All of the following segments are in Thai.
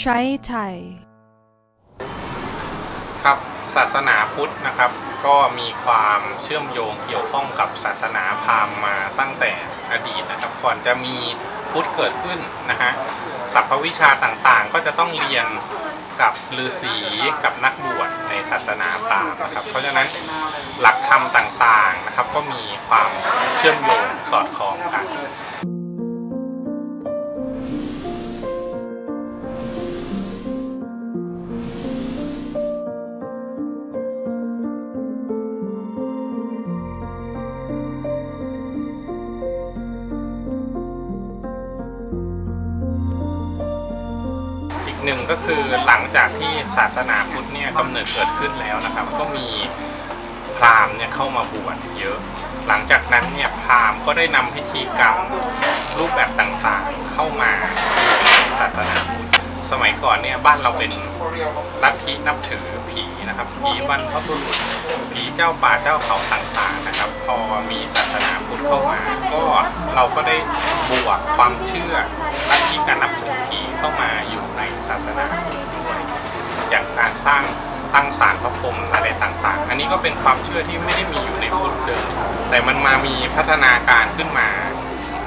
ใช้ไทย ครับศาสนาพุทธนะครับ ก็มีความเชื่อมโยงเกี่ยวข้องกับศาสนาพราหมณ์มาตั้งแต่อดีตนะครับ ก่อนจะมีพุทธเกิดขึ้นนะฮะศัพทวิชาต่างๆ ก็จะต้องเรียนกับฤาษีกับนักบวชในศาสนาพราหมณ์นะครับ เพราะฉะนั้นหลักธรรมต่างๆนะครับ ก็มีความเชื่อมโยงสอดคล้องกัน หนึ่งก็คือหลังจากที่ศาสนาพุทธเนี่ยกำเนิดเกิดขึ้นแล้วนะครับ ก็มีพราหมณ์เนี่ยเข้ามาบวชเยอะ หลังจากนั้นเนี่ยพราหมณ์ก็ได้นำพิธีกรรมรูปแบบต่างๆเข้ามาในศาสนาพุทธสมัยก่อนเนี่ยบ้านเราเป็นลัทธินับถือผีนะครับผีบรรพบุรุษผีเจ้าป่าเจ้าเขาต่างๆนะครับ พอมีศาสนาพุทธเข้ามา ก็เราก็ได้บวกความเชื่อลัทธิการนับถือผี ศาสนาด้วยอย่างการสร้างตั้งศาลพระพรหมอะไรต่างๆ อันนี้ก็เป็นความเชื่อที่ไม่ได้มีอยู่ในพุทธเดิม แต่มันมามีพัฒนาการขึ้นมา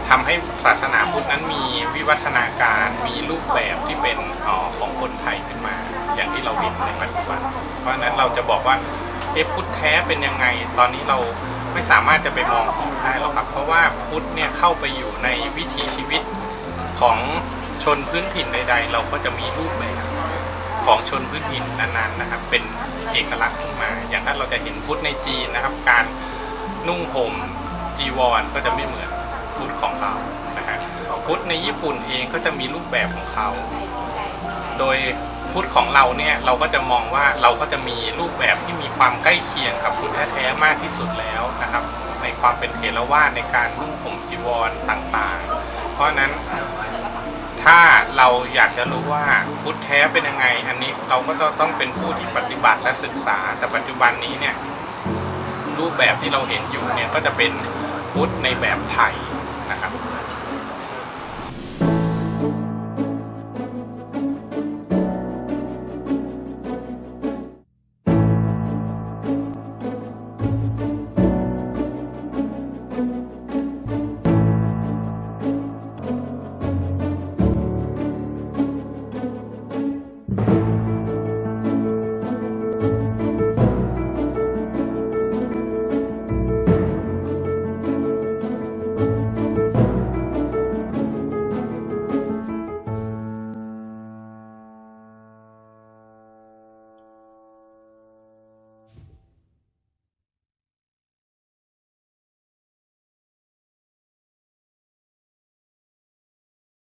ทำให้ศาสนาพุทธนั้นมีวิวัฒนาการมีรูปแบบที่เป็นออของคนไทยขึ้นมา อย่างที่เราเห็นในปัจจุบัน เพราะนั้นเราจะบอกว่าเอพุทธแท้เป็นยังไง ตอนนี้เราไม่สามารถจะไปมองออกได้หรอกครับ เพราะว่าพุทธเนี่ยเข้าไปอยู่ในวิถีชีวิตของ ชนพื้นถิ่นใด ๆ เราก็จะมีรูปแบบของชนพื้นถิ่นนั้นๆนะครับ เป็นเอกลักษณ์ขึ้นมา อย่างนั้นเราจะเห็นพุทธในจีนนะครับ การนุ่งห่มจีวรก็จะไม่เหมือนพุทธของเรานะฮะพุทธในญี่ปุ่นเองก็จะมีรูปแบบของเขา โดยพุทธของเราเนี่ยเราก็จะมองว่าเราก็จะมีรูปแบบที่มีความใกล้เคียงกับพุทธแท้ๆมากที่สุดแล้วนะครับ ในความเป็นเทรวาสในการนุ่งห่มจีวรต่างๆ เพราะนั้น เราอยากจะรู้ว่าพุทธแท้เป็นยังไง อันนี้เราก็จะต้องเป็นผู้ที่ปฏิบัติและศึกษา แต่ปัจจุบันนี้เนี่ยรูปแบบที่เราเห็นอยู่เนี่ยก็จะเป็นพุทธในแบบไทยนะครับ